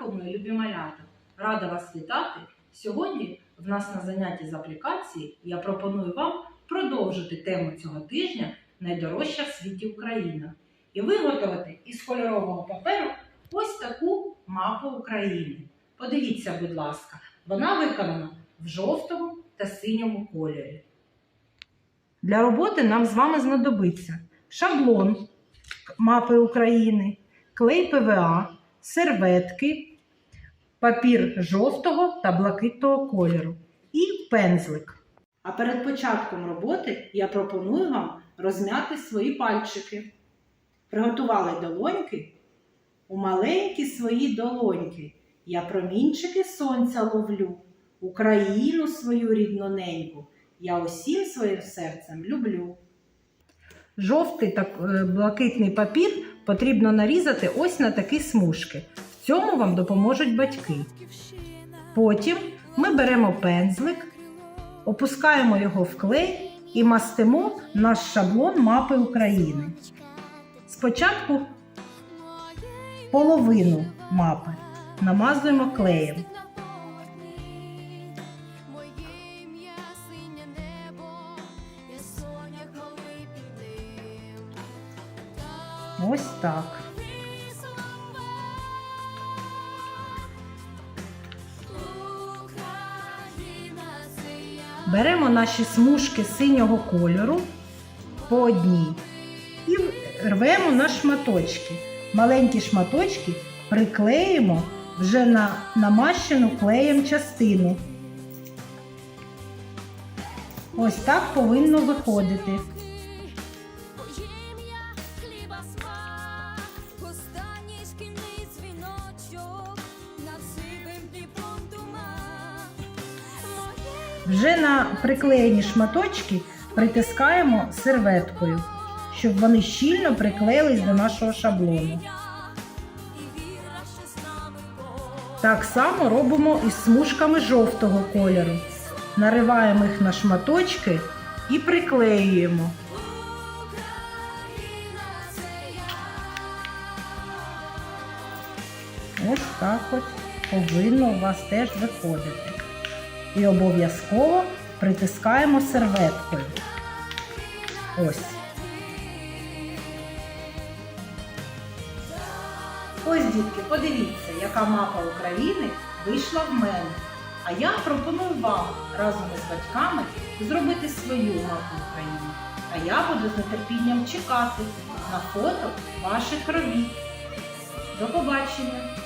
ранку, мої любі малята! Рада вас вітати! Сьогодні в нас на занятті з аплікації я пропоную вам продовжити тему цього тижня Найдорожча в світі Україна і виготовити із кольорового паперу ось таку мапу України. Подивіться, будь ласка, вона виконана в жовтому та синьому кольорі. Для роботи нам з вами знадобиться шаблон мапи України, клей ПВА, серветки, папір жовтого та блакитного кольору і пензлик. А перед початком роботи я пропоную вам розм'яти свої пальчики. Приготували долоньки у маленькі свої долоньки. Я промінчики сонця ловлю, Україну свою рідноненьку. Я усім своїм серцем люблю. Жовтий та е, блакитний папір потрібно нарізати ось на такі смужки. Цьому вам допоможуть батьки. Потім ми беремо пензлик, опускаємо його в клей і мастимо наш шаблон мапи України. Спочатку половину мапи намазуємо клеєм. Моє ім'я Беремо наші смужки синього кольору по одній і рвемо на шматочки. Маленькі шматочки приклеїмо вже на намащену клеєм частину. Ось так повинно виходити. Вже на приклеєні шматочки притискаємо серветкою, щоб вони щільно приклеїлись до нашого шаблону. Так само робимо із смужками жовтого кольору. Нариваємо їх на шматочки і приклеюємо. Ось так от повинно у вас теж виходити. І обов'язково притискаємо серветкою. Ось. Ось, дітки, подивіться, яка мапа України вийшла в мене. А я пропоную вам разом із батьками зробити свою мапу України. А я буду з нетерпінням чекати на фото ваших робіт. До побачення!